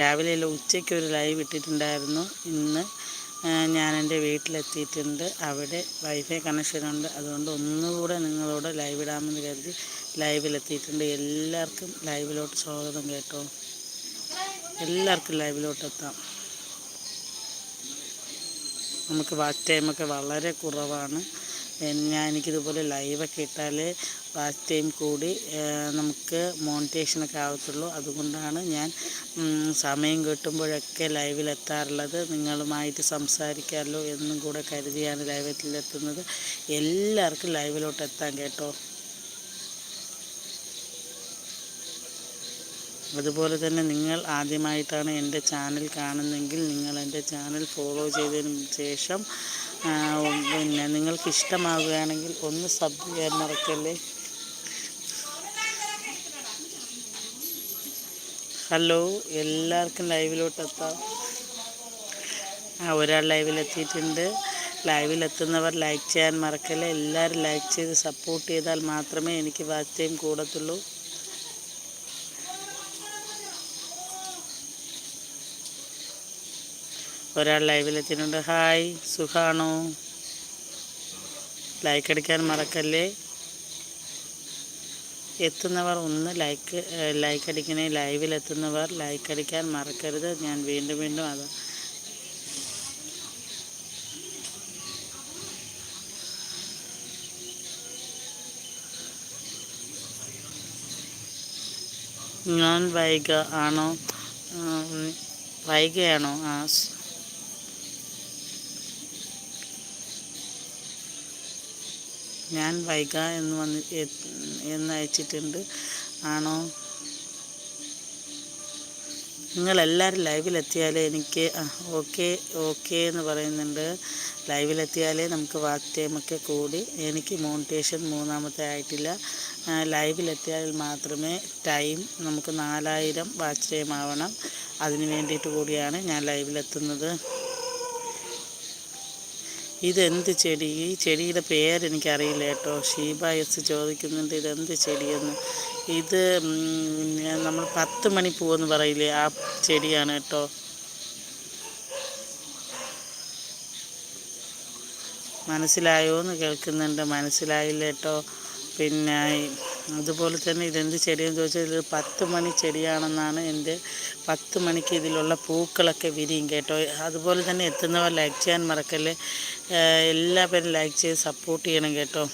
രാവിലെ അല്ല ഉച്ചയ്ക്ക് ഒരു ലൈവ് ഇട്ടിട്ടുണ്ടായിരുന്നു. ഇന്ന് ഞാൻ എന്റെ വീട്ടിലെത്തിയിട്ടുണ്ട്. അവിടെ വൈഫൈ കണക്ഷനുണ്ട് അതുകൊണ്ട് ഒന്നുകൂടെ നിങ്ങളോട് ലൈവ് ഇടാമെന്ന് കരുതി ലൈവിലെത്തിയിട്ടുണ്ട് എല്ലാവർക്കും ലൈവിലോട്ട് സ്വാഗതം കേട്ടോ. എല്ലാവർക്കും ലൈവിലോട്ട് എത്താം. നമുക്ക് വാച്ച് ടൈമൊക്കെ വളരെ കുറവാണ്. ഞാൻ എനിക്കിതുപോലെ ലൈവൊക്കെ ഇട്ടാൽ ലാസ്റ്റ് ടൈം കൂടി നമുക്ക് മോണിറ്റേഷനൊക്കെ ആവത്തുള്ളൂ. അതുകൊണ്ടാണ് ഞാൻ സമയം കിട്ടുമ്പോഴൊക്കെ ലൈവിലെത്താറുള്ളത് നിങ്ങളുമായിട്ട് സംസാരിക്കാമല്ലോ എന്നും കൂടെ കരുതിയാണ് ലൈവിലെത്തുന്നത് എല്ലാവർക്കും ലൈവിലോട്ട് എത്താം കേട്ടോ. അതുപോലെ തന്നെ നിങ്ങൾ ആദ്യമായിട്ടാണ് എന്റെ ചാനൽ കാണുന്നതെങ്കിൽ നിങ്ങൾ എന്റെ ചാനൽ ഫോളോ ചെയ്തതിന് ശേഷം പിന്നെ നിങ്ങൾക്ക് ഇഷ്ടമാവുകയാണെങ്കിൽ ഒന്ന് സബ് ചെയ്യാൻ മറക്കല്ലേ? ഹലോ എല്ലാവർക്കും ലൈവിലോട്ട് എത്താം ആ ഒരാൾ ലൈവിലെത്തിയിട്ടുണ്ട്. ലൈവിലെത്തുന്നവർ ലൈക്ക് ചെയ്യാൻ മറക്കല്ലേ? എല്ലാവരും ലൈക്ക് ചെയ്ത് സപ്പോർട്ട് ചെയ്താൽ മാത്രമേ എനിക്ക് ടൈം കൂടത്തുള്ളൂ. ഒരാൾ ലൈവിലെത്തിയിട്ടുണ്ട് ഹായ് സുഖാണോ? ലൈക്ക് അടിക്കാൻ മറക്കല്ലേ? എത്തുന്നവർ ഒന്ന് ലൈക്ക് ലൈക്ക് അടിക്കണേ. ലൈവിലെത്തുന്നവർ ലൈക്ക് അടിക്കാൻ മറക്കരുത്. ഞാൻ വീണ്ടും വീണ്ടും അത് ഞാൻ വൈക ആണോ? വൈകയാണോ ആ ഞാൻ വൈക എന്ന് വന്ന് എന്ന് അയച്ചിട്ടുണ്ട് ആണോ? നിങ്ങളെല്ലാവരും ലൈവിലെത്തിയാലേ എനിക്ക് ഓക്കെ ഓക്കെ എന്ന് പറയുന്നുണ്ട്. ലൈവിലെത്തിയാലേ നമുക്ക് വാച്ച് ടൈമൊക്കെ കൂടി. എനിക്ക് മോണിറ്റേഷൻ മൂന്നാമത്തെ ആയിട്ടില്ല. ലൈവിലെത്തിയാൽ മാത്രമേ ടൈം നമുക്ക് നാലായിരം വാച്ച് ടൈം ആവണം അതിന് വേണ്ടിയിട്ട് കൂടിയാണ് ഞാൻ ലൈവിലെത്തുന്നത്. ഇതെന്ത് ചെടി? ഈ ചെടിയുടെ പേരെനിക്കറിയില്ല കേട്ടോ. ഷീബ എസ് ചോദിക്കുന്നുണ്ട് ഇതെന്ത് ചെടിയെന്ന്. ഇത് നമ്മൾ പത്ത് മണി പൂവെന്ന് പറയില്ലേ ആ ചെടിയാണ് കേട്ടോ. മനസ്സിലായോ എന്ന് കേൾക്കുന്നുണ്ട്. മനസ്സിലായില്ല കേട്ടോ. പിന്നെ അതുപോലെ തന്നെ ഇതെന്ത് ചെടിയെന്ന് ചോദിച്ചാൽ ഇത് പത്ത് മണി ചെടിയാണെന്നാണ് എന്റെ പത്ത് മണിക്ക് ഇതിലുള്ള പൂക്കളൊക്കെ വിരിയും കേട്ടോ. അതുപോലെ തന്നെ എത്തുന്നവർ ലൈക്ക് ചെയ്യാൻ മറക്കല്ലേ. എല്ലാവരും ലൈക്ക് ചെയ്ത് സപ്പോർട്ട് ചെയ്യണം കേട്ടോ.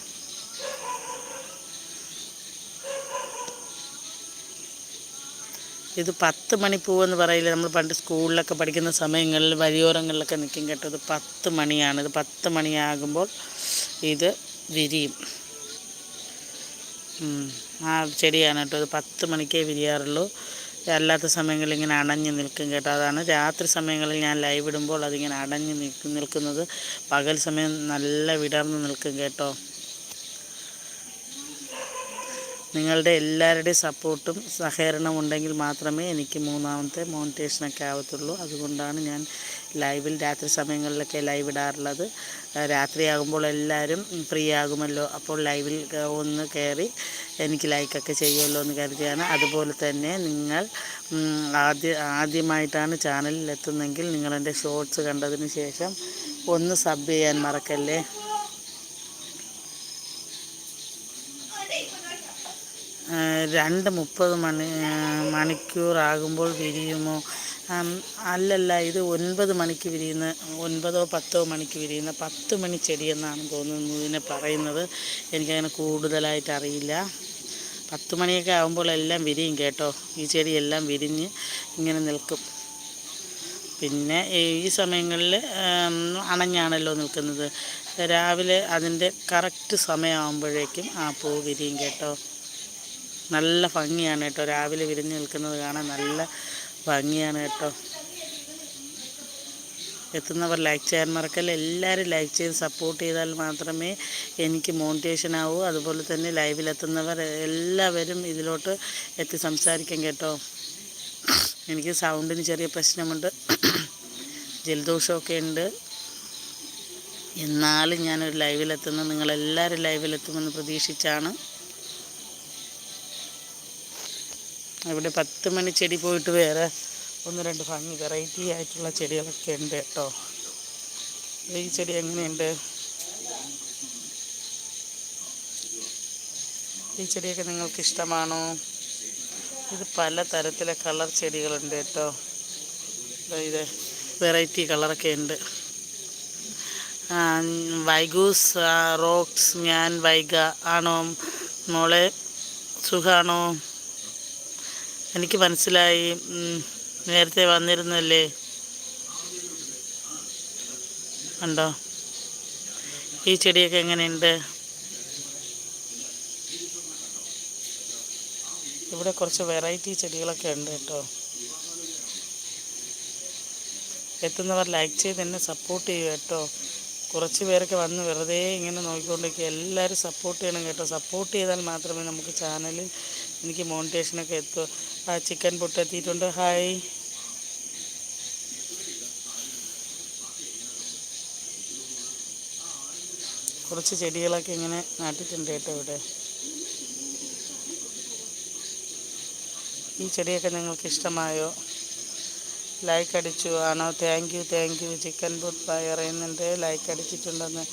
ഇത് പത്ത് മണിപ്പൂവെന്ന് പറയില്ല. നമ്മൾ പണ്ട് സ്കൂളിലൊക്കെ പഠിക്കുന്ന സമയങ്ങളിൽ വഴിയോരങ്ങളിലൊക്കെ നിൽക്കും കേട്ടോ. ഇത് പത്ത് മണിയാണ്. ഇത് പത്ത് മണിയാകുമ്പോൾ ഇത് വിരിയും. ആ ചെടിയാണ് കേട്ടോ. അത് പത്ത് മണിക്കേ വിരിയാറുള്ളൂ. അല്ലാത്ത സമയങ്ങളിൽ ഇങ്ങനെ അണഞ്ഞു നിൽക്കും കേട്ടോ. അതാണ് രാത്രി സമയങ്ങളിൽ ഞാൻ ലൈവ് ഇടുമ്പോൾ അതിങ്ങനെ അടഞ്ഞ് നിൽക്കുന്നത്. പകൽ സമയം നല്ല വിടർന്ന് നിൽക്കും കേട്ടോ. നിങ്ങളുടെ എല്ലാവരുടെയും സപ്പോർട്ടും സഹകരണവും ഉണ്ടെങ്കിൽ മാത്രമേ എനിക്ക് മൂന്നാമത്തെ മോണിറ്റേഷനൊക്കെ ആവത്തുള്ളൂ. അതുകൊണ്ടാണ് ഞാൻ ലൈവിൽ രാത്രി സമയങ്ങളിലൊക്കെ ലൈവ് ഇടാറുള്ളത്. രാത്രിയാകുമ്പോൾ എല്ലാവരും ഫ്രീ ആകുമല്ലോ അപ്പോൾ ലൈവിൽ ഒന്ന് കയറി എനിക്ക് ലൈക്കൊക്കെ ചെയ്യുമല്ലോ എന്ന് കരുതിയാണ്. അതുപോലെ തന്നെ നിങ്ങൾ ആദ്യ ആദ്യമായിട്ടാണ് ചാനലിൽ എത്തുന്നതെങ്കിൽ നിങ്ങളെന്റെ ഷോർട്സ് കണ്ടതിന് ശേഷം ഒന്ന് സബ് ചെയ്യാൻ മറക്കല്ലേ? രണ്ട് മുപ്പത് മണി മണിക്കൂറാകുമ്പോൾ വിരിയുമോ? അല്ലല്ല ഇത് ഒൻപത് മണിക്ക് വിരിയുന്ന ഒൻപതോ പത്തോ മണിക്ക് വിരിയുന്ന പത്ത് മണി ചെടിയെന്നാണ് തോന്നുന്നു ഇതിനെ പറയുന്നത്. എനിക്കങ്ങനെ കൂടുതലായിട്ട് അറിയില്ല. പത്ത് മണിയൊക്കെ ആകുമ്പോൾ എല്ലാം വിരിയും കേട്ടോ. ഈ ചെടിയെല്ലാം വിരിഞ്ഞ് ഇങ്ങനെ നിൽക്കും. പിന്നെ ഈ സമയങ്ങളിൽ അണഞ്ഞാണല്ലോ നിൽക്കുന്നത്. രാവിലെ അതിന്റെ കറക്റ്റ് സമയമാകുമ്പോഴേക്കും ആ പൂ വിരിയും കേട്ടോ. നല്ല ഭംഗിയാണ് കേട്ടോ. രാവിലെ വിരിഞ്ഞ് നിൽക്കുന്നത് കാണാൻ നല്ല ഭംഗിയാണ് കേട്ടോ. എത്തുന്നവർ ലൈക്ക് ചെയ്യാൻ മറക്കല്ല? എല്ലാവരും ലൈക്ക് ചെയ്ത് സപ്പോർട്ട് ചെയ്താൽ മാത്രമേ എനിക്ക് മോണിറ്റേഷൻ ആവൂ. അതുപോലെ തന്നെ ലൈവിലെത്തുന്നവർ എല്ലാവരും ഇതിലോട്ട് എത്തി സംസാരിക്കാം കേട്ടോ. എനിക്ക് സൗണ്ടിന് ചെറിയ പ്രശ്നമുണ്ട്. ജലദോഷമൊക്കെ ഉണ്ട്. എന്നാലും ഞാനൊരു ലൈവിലെത്തുന്നത് നിങ്ങളെല്ലാവരും ലൈവിലെത്തുമെന്ന് പ്രതീക്ഷിച്ചാണ്. ഇവിടെ പത്ത് മണി ചെടി പോയിട്ട് വേറെ ഒന്ന് രണ്ട് ഭംഗി വെറൈറ്റി ആയിട്ടുള്ള ചെടികളൊക്കെ ഉണ്ട് കേട്ടോ. ഈ ചെടി എങ്ങനെയുണ്ട്? ഈ ചെടിയൊക്കെ നിങ്ങൾക്ക് ഇഷ്ടമാണോ? ഇത് പല തരത്തിലെ കളർ ചെടികളുണ്ട് കേട്ടോ. ഇത് വെറൈറ്റി കളറൊക്കെ ഉണ്ട്. വൈഗൂസ് റോക്സ് ഞാൻ വൈഗ ആണോ മോളെ സുഖാണോ? എനിക്ക് മനസ്സിലായി. നേരത്തെ വന്നിരുന്നല്ലേ? ഉണ്ടോ ഈ ചെടിയൊക്കെ എങ്ങനെയുണ്ട്? ഇവിടെ കുറച്ച് വെറൈറ്റി ചെടികളൊക്കെ ഉണ്ട് കേട്ടോ. എത്തുന്നവർ ലൈക്ക് ചെയ്ത് എന്നെ സപ്പോർട്ട് ചെയ്യൂ കേട്ടോ. കുറച്ച് പേരൊക്കെ വന്ന് വെറുതെ ഇങ്ങനെ നോക്കിക്കൊണ്ടിരിക്കുക. എല്ലാവരും സപ്പോർട്ട് ചെയ്യണം കേട്ടോ. സപ്പോർട്ട് ചെയ്താൽ മാത്രമേ നമുക്ക് ചാനലിൽ എനിക്ക് മോണിറ്റേഷനൊക്കെ എത്തൂ. ആ ചിക്കൻ പൊട്ട് എത്തിയിട്ടുണ്ട്. ഹായ് കുറച്ച് ചെടികളൊക്കെ ഇങ്ങനെ നട്ടിട്ടുണ്ട് കേട്ടോ ഇവിടെ. ഈ ചെടിയൊക്കെ നിങ്ങൾക്ക് ഇഷ്ടമായോ? ലൈക്ക് അടിച്ചു. ആണോ? Thank you thank you chicken but പറയുന്നുണ്ട്. ലൈക്ക് അടിച്ചിട്ടുണ്ടെന്ന്.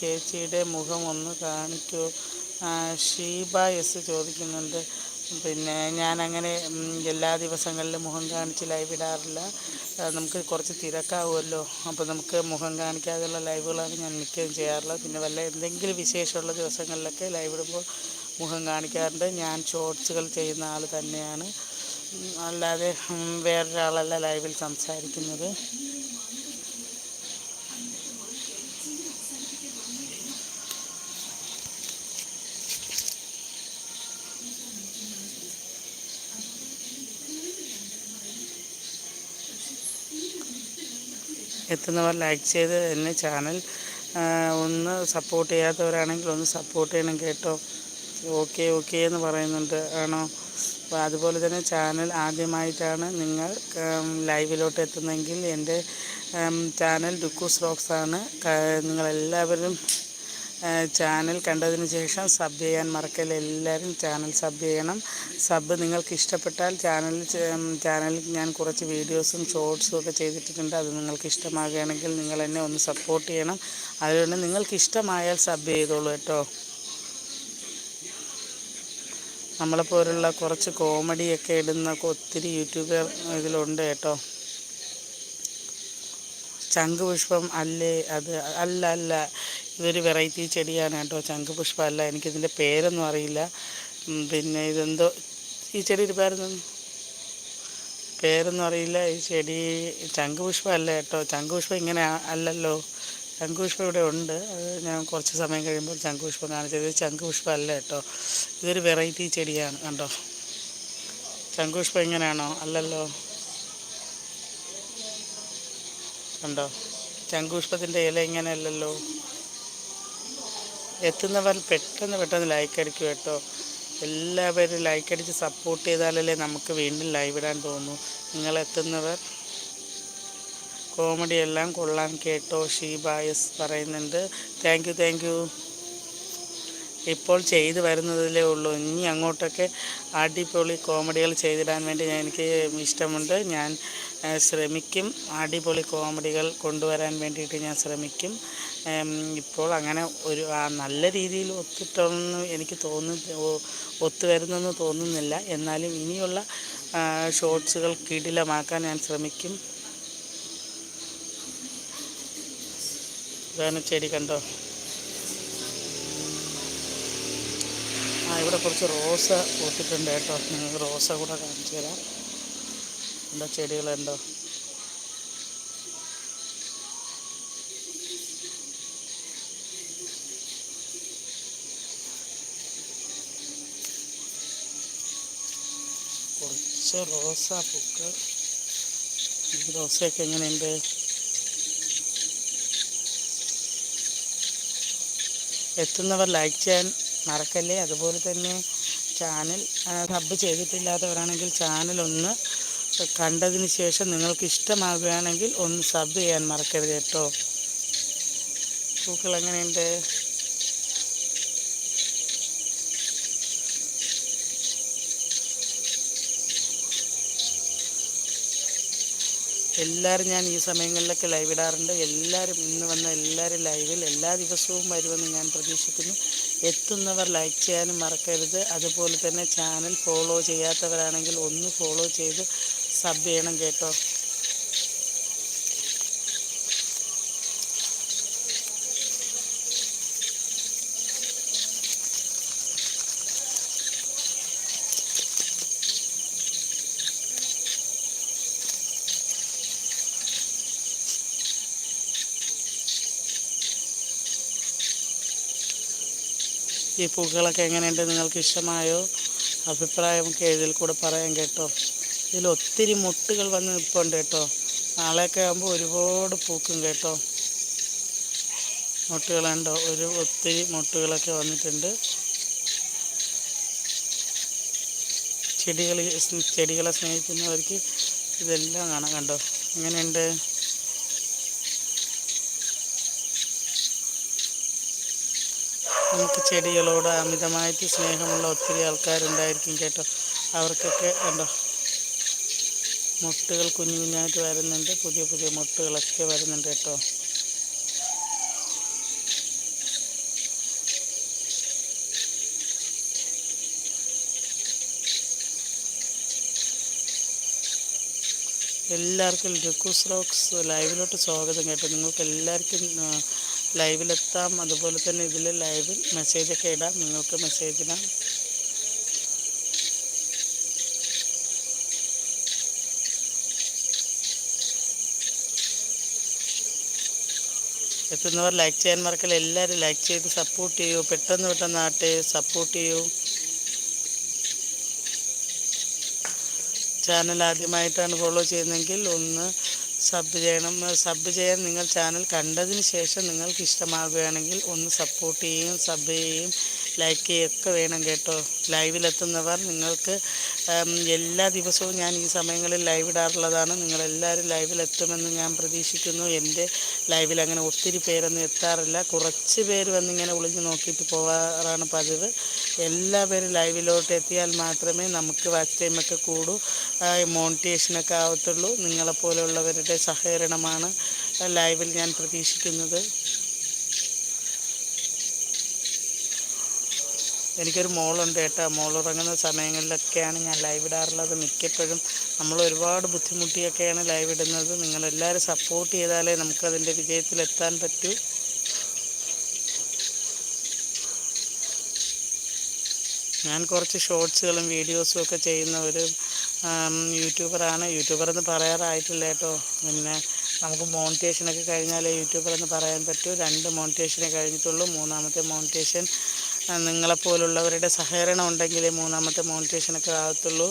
ചേച്ചിയുടെ മുഖം ഒന്ന് കാണിക്കൂ. ഷീബ എസ് ചോദിക്കുന്നുണ്ട്. പിന്നെ ഞാൻ അങ്ങനെ എല്ലാ ദിവസങ്ങളിലും മുഖം കാണിച്ച് ലൈവ് ഇടാറില്ല. നമുക്ക് കുറച്ച് തിരക്കാവുമല്ലോ. അപ്പോൾ നമുക്ക് മുഖം കാണിക്കാതെയുള്ള ലൈവുകളാണ് ഞാൻ മിക്കതും ചെയ്യാറുള്ളത്. പിന്നെ വല്ല എന്തെങ്കിലും വിശേഷമുള്ള ദിവസങ്ങളിലൊക്കെ ലൈവ് ഇടുമ്പോൾ മുഖം കാണിക്കാറുണ്ട്. ഞാൻ ഷോർട്സുകൾ ചെയ്യുന്ന ആൾ തന്നെയാണ്. അല്ലാതെ വേറൊരാളല്ല ലൈവിൽ സംസാരിക്കുന്നത്. എത്തുന്നവർ ലൈക്ക് ചെയ്ത് എന്നെ ചാനൽ ഒന്ന് സപ്പോർട്ട് ചെയ്യാത്തവരാണെങ്കിൽ ഒന്ന് സപ്പോർട്ട് ചെയ്യണം കേട്ടോ. ഓക്കെ ഓക്കെ എന്ന് പറയുന്നുണ്ട്. ആണോ? അപ്പോൾ അതുപോലെ തന്നെ ചാനൽ ആദ്യമായിട്ടാണ് നിങ്ങൾ ലൈവിലോട്ട് എത്തുന്നതെങ്കിൽ എന്റെ ചാനൽ ഡുക്കൂസ് റോക്സ് ആണ്. നിങ്ങളെല്ലാവരും ചാനൽ കണ്ടതിന് ശേഷം സബ് ചെയ്യാൻ മറക്കല്ല? എല്ലാവരും ചാനൽ സബ് ചെയ്യണം. സബ് നിങ്ങൾക്ക് ഇഷ്ടപ്പെട്ടാൽ ചാനൽ ചാനലിൽ ഞാൻ കുറച്ച് വീഡിയോസും ഷോർട്സും ഒക്കെ ചെയ്തിട്ടുണ്ട് അത് നിങ്ങൾക്ക് ഇഷ്ടമാകുകയാണെങ്കിൽ നിങ്ങൾ എന്നെ ഒന്ന് സപ്പോർട്ട് ചെയ്യണം. അതുകൊണ്ട് നിങ്ങൾക്ക് ഇഷ്ടമായാൽ സബ് ചെയ്തോളൂ കേട്ടോ. നമ്മളെപ്പോലുള്ള കുറച്ച് കോമഡിയൊക്കെ ഇടുന്ന ഒത്തിരി യൂട്യൂബർ ഇതിലുണ്ട് കേട്ടോ. ശംഖുപുഷ്പം അല്ലേ? അത് അല്ല അല്ല. ഇതൊരു വെറൈറ്റി ചെടിയാണ് കേട്ടോ. ശംഖുപുഷ്പം അല്ല. എനിക്കിതിന്റെ പേരൊന്നും അറിയില്ല. പിന്നെ ഇതെന്തോ ഈ ചെടിയുടെ പേരൊന്നും പേരൊന്നും അറിയില്ല. ഈ ചെടി ശംഖുപുഷ്പം അല്ല കേട്ടോ. ശംഖുപുഷ്പം ഇങ്ങനെ അല്ലല്ലോ. ശംഖുപുഷ്പം ഇവിടെ ഉണ്ട്. അത് ഞാൻ കുറച്ച് സമയം കഴിയുമ്പോൾ ശംഖുപുഷ്പം കാണിച്ചത് ഇത് ശംഖുപുഷ്പം അല്ല കേട്ടോ. ഇതൊരു വെറൈറ്റി ചെടിയാണ് കണ്ടോ. ശംഖുപുഷ്പം ഇങ്ങനെയാണോ? അല്ലല്ലോ. കണ്ടോ? ശംഖുപുഷ്പത്തിന്റെ ഇല ഇങ്ങനെയല്ലല്ലോ. എത്തുന്നവർ പെട്ടെന്ന് പെട്ടെന്ന് ലൈക്ക് അടിക്കും കേട്ടോ. എല്ലാവരും ലൈക്ക് അടിച്ച് സപ്പോർട്ട് ചെയ്താലല്ലേ നമുക്ക് വീണ്ടും ലൈവ് ഇടാൻ തോന്നൂ. നിങ്ങൾ കോമഡി എല്ലാം കൊള്ളാം കേട്ടോ ഷീബായസ് പറയുന്നുണ്ട്. താങ്ക് യു താങ്ക് യു ഇപ്പോൾ ചെയ്തു വരുന്നതിലേ ഉള്ളൂ. ഇനി അങ്ങോട്ടൊക്കെ അടിപൊളി കോമഡികൾ ചെയ്തിടാൻ വേണ്ടി എനിക്ക് ഇഷ്ടമുണ്ട്. ഞാൻ ശ്രമിക്കും. അടിപൊളി കോമഡികൾ കൊണ്ടുവരാൻ വേണ്ടിയിട്ട് ഞാൻ ശ്രമിക്കും. ഇപ്പോൾ അങ്ങനെ ഒരു നല്ല രീതിയിൽ ഒത്തിട്ടൊന്നും എനിക്ക് തോന്നുന്നു ഒത്തുവരുന്നെന്ന് തോന്നുന്നില്ല. എന്നാലും ഇനിയുള്ള ഷോർട്സുകൾ കിടിലമാക്കാൻ ഞാൻ ശ്രമിക്കും. ഇതാണ് ചെടി കണ്ടോ? ആ ഇവിടെ കുറച്ച് റോസ പൂത്തിട്ടുണ്ട് കേട്ടോ. നിങ്ങൾക്ക് റോസ കൂടെ കാണിച്ചു തരാം. എന്താ ചെടികളുണ്ടോ? കുറച്ച് റോസ പൂക്കൾ. ഈ റോസയൊക്കെ എങ്ങനെയുണ്ട്? എത്തുന്നവർ ലൈക്ക് ചെയ്യാൻ മറക്കല്ലേ? അതുപോലെ തന്നെ ചാനൽ സബ് ചെയ്തിട്ടില്ലാത്തവരാണെങ്കിൽ ചാനൽ ഒന്ന് കണ്ടതിന് ശേഷം നിങ്ങൾക്ക് ഇഷ്ടമാകുകയാണെങ്കിൽ ഒന്ന് സബ് ചെയ്യാൻ മറക്കരുത് കേട്ടോ. പൂക്കൾ എങ്ങനെയുണ്ട്? എല്ലാവരും ഞാൻ ഈ സമയങ്ങളിലൊക്കെ ലൈവ് ഇടാറുണ്ട്. എല്ലാവരും ഇന്ന് വന്ന എല്ലാവരും ലൈവിൽ എല്ലാ ദിവസവും വരുമെന്ന് ഞാൻ പ്രതീക്ഷിക്കുന്നു. എത്തുന്നവർ ലൈക്ക് ചെയ്യാനും മറക്കരുത്. അതുപോലെ തന്നെ ചാനൽ ഫോളോ ചെയ്യാത്തവരാണെങ്കിൽ ഒന്ന് ഫോളോ ചെയ്ത് സബ് ചെയ്യണം കേട്ടോ. ഈ പൂക്കളൊക്കെ എങ്ങനെയുണ്ട്? നിങ്ങൾക്ക് ഇഷ്ടമായോ അഭിപ്രായമൊക്കെ ഇതിൽ കൂടെ പറയാം കേട്ടോ. ഇതിൽ ഒത്തിരി മുട്ടുകൾ വന്ന് നിൽപ്പുണ്ട് കേട്ടോ. നാളെയൊക്കെ ആകുമ്പോൾ ഒരുപാട് പൂക്കും കേട്ടോ. മുട്ടുകളുണ്ടോ ഒരു ഒത്തിരി മുട്ടുകളൊക്കെ വന്നിട്ടുണ്ട്. ചെടികൾ ചെടികളെ സ്നേഹിക്കുന്നവർക്ക് ഇതെല്ലാം കാണാം കണ്ടോ? എങ്ങനെയുണ്ട്? നമുക്ക് ചെടികളോട് അമിതമായിട്ട് സ്നേഹമുള്ള ഒത്തിരി ആൾക്കാരുണ്ടായിരിക്കും കേട്ടോ. അവർക്കൊക്കെ ഉണ്ടോ മുട്ടുകൾ കുഞ്ഞു കുഞ്ഞായിട്ട് വരുന്നുണ്ട്. പുതിയ പുതിയ മുട്ടുകളൊക്കെ വരുന്നുണ്ട് കേട്ടോ. എല്ലാവർക്കും ലുക്കുസ് റോക്സ് ലൈവിലോട്ട് സ്വാഗതം കേട്ടോ. നിങ്ങൾക്ക് എല്ലാവർക്കും ലൈവിലെത്താം. അതുപോലെ തന്നെ ഇതിൽ ലൈവിൽ മെസ്സേജൊക്കെ ഇടാം. നിങ്ങൾക്ക് മെസ്സേജ് ഇടാം. എത്തുന്നവർ ലൈക്ക് ചെയ്യാൻ മറക്കല്ല. എല്ലാവരും ലൈക്ക് ചെയ്ത് സപ്പോർട്ട് ചെയ്യൂ. പെട്ടെന്ന് പെട്ടെന്ന് ആട്ടെ സപ്പോർട്ട് ചെയ്യൂ. ചാനൽ ആദ്യമായിട്ടാണ് ഫോളോ ചെയ്യുന്നതെങ്കിൽ ഒന്ന് സബ് ചെയ്യണം. സബ് ചെയ്യാൻ നിങ്ങൾ ചാനൽ കണ്ടതിന് ശേഷം നിങ്ങൾക്ക് ഇഷ്ടമാകുകയാണെങ്കിൽ ഒന്ന് സപ്പോർട്ട് ചെയ്യുകയും സബ് ചെയ്യുകയും ലൈക്ക് ചെയ്യുകയൊക്കെ വേണം കേട്ടോ. ലൈവിലെത്തുന്നവർ നിങ്ങൾക്ക് എല്ലാ ദിവസവും ഞാൻ ഈ സമയങ്ങളിൽ ലൈവ് ഇടാറുള്ളതാണ്. നിങ്ങളെല്ലാവരും ലൈവിലെത്തുമെന്ന് ഞാൻ പ്രതീക്ഷിക്കുന്നു. എന്റെ ലൈവിൽ അങ്ങനെ ഒത്തിരി പേരൊന്നും എത്താറില്ല. കുറച്ച് പേര് വന്നിങ്ങനെ ഒളിഞ്ഞു നോക്കിയിട്ട് പോകാറാണ് പതിവ്. എല്ലാവരും ലൈവിലോട്ട് എത്തിയാൽ മാത്രമേ നമുക്ക് വാച്ച് ടൈമൊക്കെ കൂടൂ. മോണിറ്റേഷനൊക്കെ ആവത്തുള്ളൂ. നിങ്ങളെപ്പോലെയുള്ളവരുടെ സഹകരണമാണ് ലൈവിൽ ഞാൻ പ്രതീക്ഷിക്കുന്നത്. എനിക്കൊരു മോളുണ്ട് കേട്ടോ. മോൾ ഉറങ്ങുന്ന സമയങ്ങളിലൊക്കെയാണ് ഞാൻ ലൈവ് ഇടാറുള്ളത്. മിക്കപ്പോഴും നമ്മൾ ഒരുപാട് ബുദ്ധിമുട്ടിയൊക്കെയാണ് ലൈവ് ഇടുന്നത്. നിങ്ങളെല്ലാവരും സപ്പോർട്ട് ചെയ്താലേ നമുക്കതിന്റെ വിജയത്തിലെത്താൻ പറ്റൂ. ഞാൻ കുറച്ച് ഷോർട്സുകളും വീഡിയോസും ഒക്കെ ചെയ്യുന്ന ഒരു യൂട്യൂബറാണ് യൂട്യൂബർ എന്ന് പറയാറായിട്ടില്ല കേട്ടോ. പിന്നെ നമുക്ക് മോണിറ്റേഷനൊക്കെ കഴിഞ്ഞാലേ യൂട്യൂബർ എന്ന് പറയാൻ പറ്റൂ. രണ്ട് മോണിറ്റേഷനെ കഴിഞ്ഞിട്ടുള്ളൂ. മൂന്നാമത്തെ മോണിറ്റേഷൻ നിങ്ങളെപ്പോലുള്ളവരുടെ സഹകരണം ഉണ്ടെങ്കിലേ മൂന്നാമത്തെ മോണിറ്റേഷനൊക്കെ ആകത്തുള്ളൂ.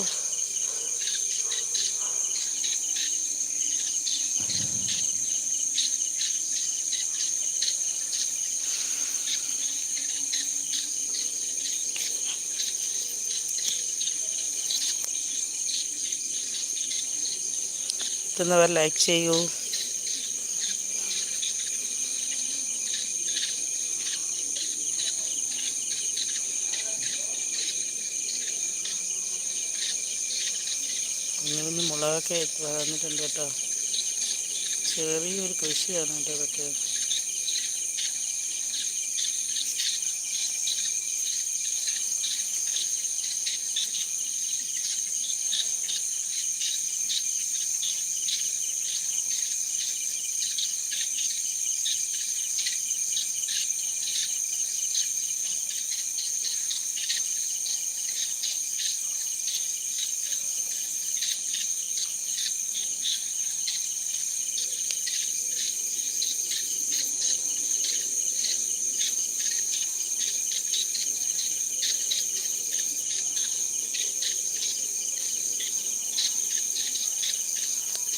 എത്തുന്നവർ ലൈക്ക് ചെയ്യൂ. മുളകൊക്കെ വന്നിട്ടുണ്ട് കേട്ടോ. ചെറിയൊരു കൃഷിയാണ് കേട്ടോ ഇതൊക്കെ.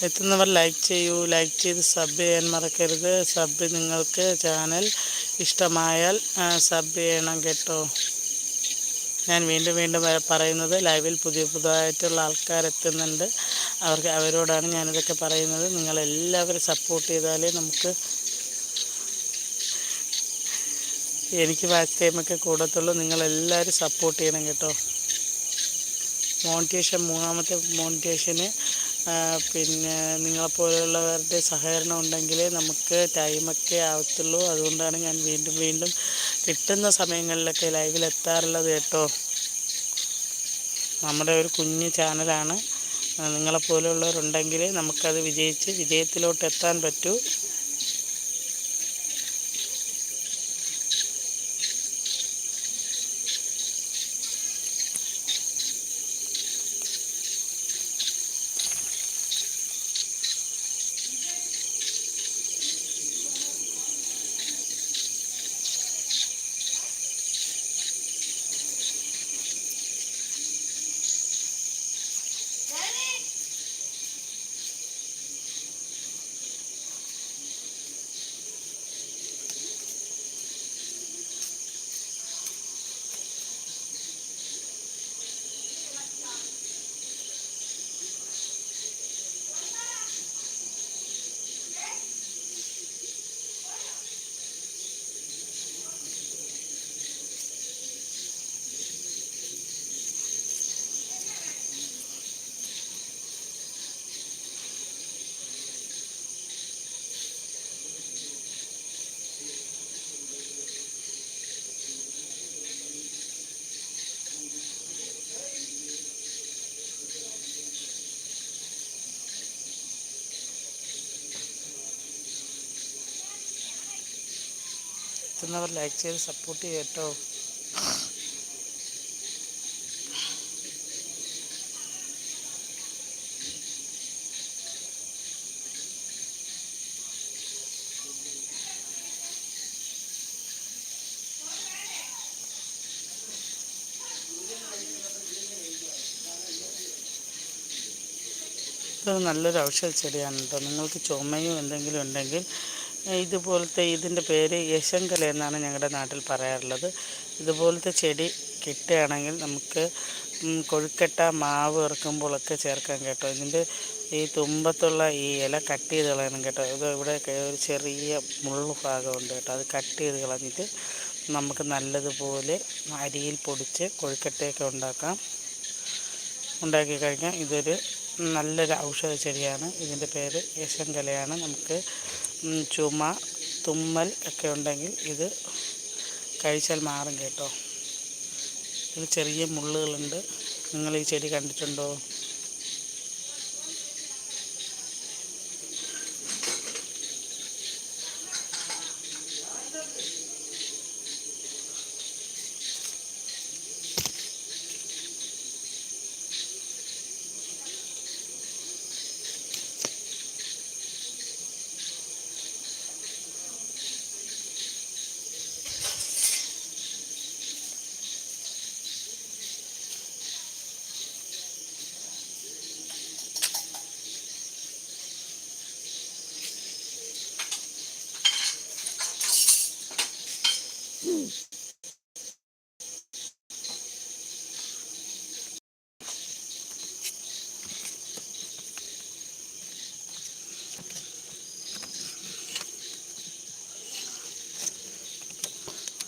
എത്തുന്നവർ ലൈക്ക് ചെയ്യൂ. ലൈക്ക് ചെയ്ത് സബ് ചെയ്യാൻ മറക്കരുത്. സബ് നിങ്ങൾക്ക് ചാനൽ ഇഷ്ടമായാൽ സബ് ചെയ്യണം കേട്ടോ. ഞാൻ വീണ്ടും വീണ്ടും പറയുന്നത് ലൈവിൽ പുതിയ പുതുതായിട്ടുള്ള ആൾക്കാരെത്തുന്നുണ്ട് അവർക്ക് അവരോടാണ് ഞാനിതൊക്കെ പറയുന്നത്. നിങ്ങളെല്ലാവരും സപ്പോർട്ട് ചെയ്താലേ നമുക്ക് എനിക്ക് വാച്ച് ടൈമൊക്കെ കൂടത്തുള്ളൂ. നിങ്ങളെല്ലാവരും സപ്പോർട്ട് ചെയ്യണം കേട്ടോ. മോണിറ്റേഷൻ മൂന്നാമത്തെ മോണിറ്റേഷന് പിന്നെ നിങ്ങളെപ്പോലെയുള്ളവരുടെ സഹകരണം ഉണ്ടെങ്കിലേ നമുക്ക് ടൈമൊക്കെ ആവത്തുള്ളൂ. അതുകൊണ്ടാണ് ഞാൻ വീണ്ടും വീണ്ടും കിട്ടുന്ന സമയങ്ങളിലൊക്കെ ലൈവിൽ എത്താറുള്ളത് കേട്ടോ. നമ്മുടെ ഒരു കുഞ്ഞു ചാനലാണ്. നിങ്ങളെപ്പോലെയുള്ളവരുണ്ടെങ്കിൽ നമുക്കത് വിജയിച്ച് വിജയത്തിലോട്ട് എത്താൻ പറ്റൂ. എത്തുന്നവർ ലൈക്ക് ചെയ്ത് സപ്പോർട്ട് ചെയ്യട്ടോ ഇത് നല്ലൊരു ഔഷധ ചെടിയാണ് കേട്ടോ. നിങ്ങൾക്ക് ചുമയും എന്തെങ്കിലും ഉണ്ടെങ്കിൽ ഇതുപോലത്തെ ഇതിന്റെ പേര് യശങ്കല എന്നാണ് ഞങ്ങളുടെ നാട്ടിൽ പറയാറുള്ളത്. ഇതുപോലത്തെ ചെടി കിട്ടുകയാണെങ്കിൽ നമുക്ക് കൊഴുക്കട്ട മാവ് ഇറക്കുമ്പോഴൊക്കെ ചേർക്കാൻ കേട്ടോ. ഇതിന്റെ ഈ തുമ്പത്തുള്ള ഈ ഇല കട്ട് ചെയ്ത് കളയണം കേട്ടോ. ഇത് ഇവിടെ ഒരു ചെറിയ മുള്ളു ഭാഗമുണ്ട് കേട്ടോ. അത് കട്ട് ചെയ്ത് കളഞ്ഞിട്ട് നമുക്ക് നല്ലതുപോലെ അരിയിൽ പൊടിച്ച് കൊഴുക്കട്ടയൊക്കെ ഉണ്ടാക്കാം. ഉണ്ടാക്കി കഴിഞ്ഞാൽ ഇതൊരു നല്ലൊരു ഔഷധ ചെടിയാണ്. ഇതിന്റെ പേര് യശങ്കലയാണ്. നമുക്ക് ചുമ തുമ്മൽ ഒക്കെ ഉണ്ടെങ്കിൽ ഇത് കഴിച്ചാൽ മാറും കേട്ടോ. ഇതിൽ ചെറിയ മുള്ളുകളുണ്ട്. നിങ്ങൾ ഈ ചെടി കണ്ടിട്ടുണ്ടോ?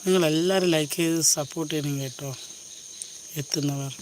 നിങ്ങളെല്ലാവരും ലൈക്ക് ചെയ്ത് സപ്പോർട്ട് ചെയ്യണം കേട്ടോ. എത്തുന്നവർ.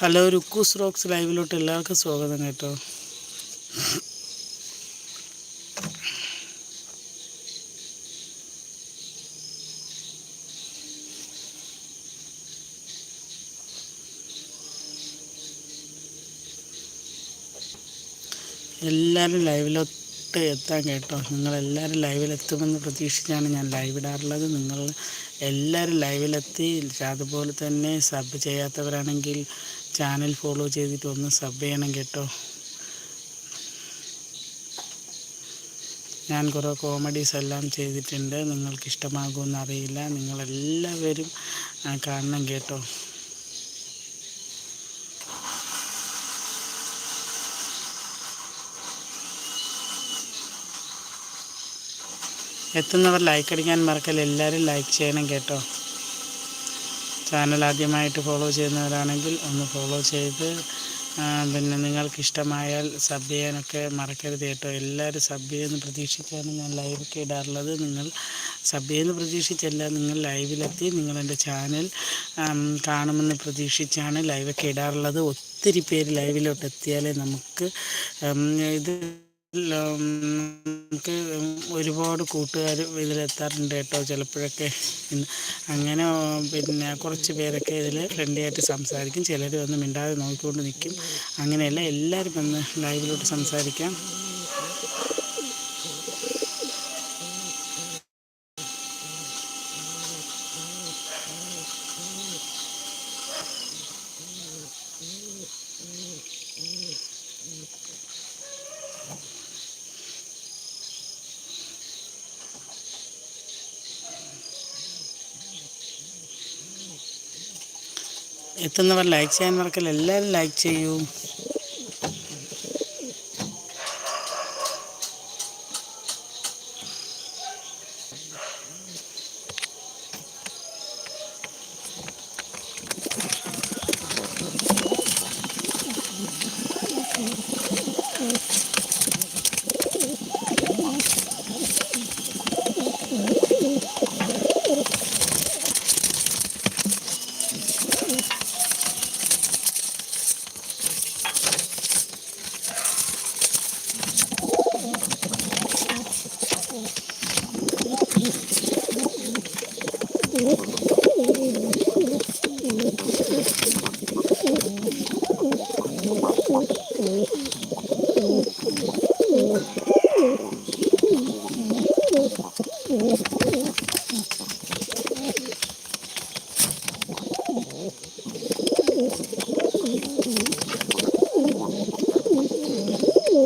ഹലോ രുക്കൂസ് റോക്സ് ലൈവിലോട്ട് എല്ലാവർക്കും സ്വാഗതം കേട്ടോ. എല്ലാവരും ലൈവിലോട്ട് എത്താൻ കേട്ടോ. നിങ്ങളെല്ലാവരും ലൈവിലെത്തുമെന്ന് പ്രതീക്ഷിച്ചാണ് ഞാൻ ലൈവ് ഇടാറുള്ളത്. നിങ്ങൾ എല്ലാവരും ലൈവിലെത്തി അതുപോലെ തന്നെ സബ് ചെയ്യാത്തവരാണെങ്കിൽ ചാനൽ ഫോളോ ചെയ്തിട്ട് ഒന്ന് സബ് ചെയ്യണം കേട്ടോ. ഞാൻ കുറേ കോമഡീസ് എല്ലാം ചെയ്തിട്ടുണ്ട്. നിങ്ങൾക്ക് ഇഷ്ടമാകുമെന്ന് അറിയില്ല. നിങ്ങളെല്ലാവരും കാണണം കേട്ടോ. എത്തുന്നവർ ലൈക്ക് അടിക്കാൻ മറക്കല്ല. എല്ലാവരും ലൈക്ക് ചെയ്യണം കേട്ടോ. ചാനൽ ആദ്യമായിട്ട് ഫോളോ ചെയ്യുന്നവരാണെങ്കിൽ ഒന്ന് ഫോളോ ചെയ്ത് പിന്നെ നിങ്ങൾക്ക് ഇഷ്ടമായാൽ സബ് ചെയ്യാനൊക്കെ മറക്കരുത് കേട്ടോ. എല്ലാവരും സബ് ചെയ്യുമെന്ന് പ്രതീക്ഷിച്ചാണ് ഞാൻ ലൈവൊക്കെ ഇടാറുള്ളത്. നിങ്ങൾ സബ് ചെയ്യുമെന്ന് പ്രതീക്ഷിച്ചല്ല നിങ്ങൾ ലൈവിലെത്തി നിങ്ങളെന്റെ ചാനൽ കാണുമെന്ന് പ്രതീക്ഷിച്ചാണ് ലൈവൊക്കെ ഇടാറുള്ളത്. ഒത്തിരി പേര് ലൈവിലോട്ട് എത്തിയാലേ നമുക്ക് ഇത് നമുക്ക് ഒരുപാട് കൂട്ടുകാർ ഇതിലെത്താറുണ്ട് കേട്ടോ ചിലപ്പോഴൊക്കെ. അങ്ങനെ പിന്നെ കുറച്ച് പേരൊക്കെ ഇതിൽ ഫ്രണ്ട്ലി ആയിട്ട് സംസാരിക്കും. ചിലർ വന്ന് മിണ്ടാതെ നോക്കിക്കൊണ്ട് നിൽക്കും അങ്ങനെയല്ല എല്ലാവരും വന്ന് ലൈവിലോട്ട് സംസാരിക്കാം. എത്തുന്നവർ ലൈക്ക് ചെയ്യാൻ മറക്കില്ല. എല്ലാവരും ലൈക്ക് ചെയ്യൂ.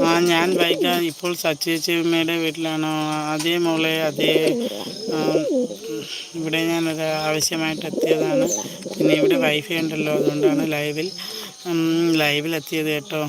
ആ ഞാൻ വൈകാൻ ഇപ്പോൾ സച്ചേച്ചിയമ്മയുടെ വീട്ടിലാണ്? അതേ മോളെ അതേ ഇവിടെ ഞാനൊരു ആവശ്യമായിട്ട് എത്തിയതാണ്. പിന്നെ ഇവിടെ വൈഫൈ ഉണ്ടല്ലോ അതുകൊണ്ടാണ് ലൈവിൽ ലൈവിൽ എത്തിയത് കേട്ടോ.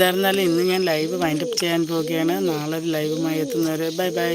എന്തായിരുന്നാലും ഇന്ന് ഞാൻ ലൈവ് വൈൻഡപ്പ് ചെയ്യാൻ പോവുകയാണ്. നാളെ ലൈവുമായി എത്തുന്നവരെ ബൈ ബൈ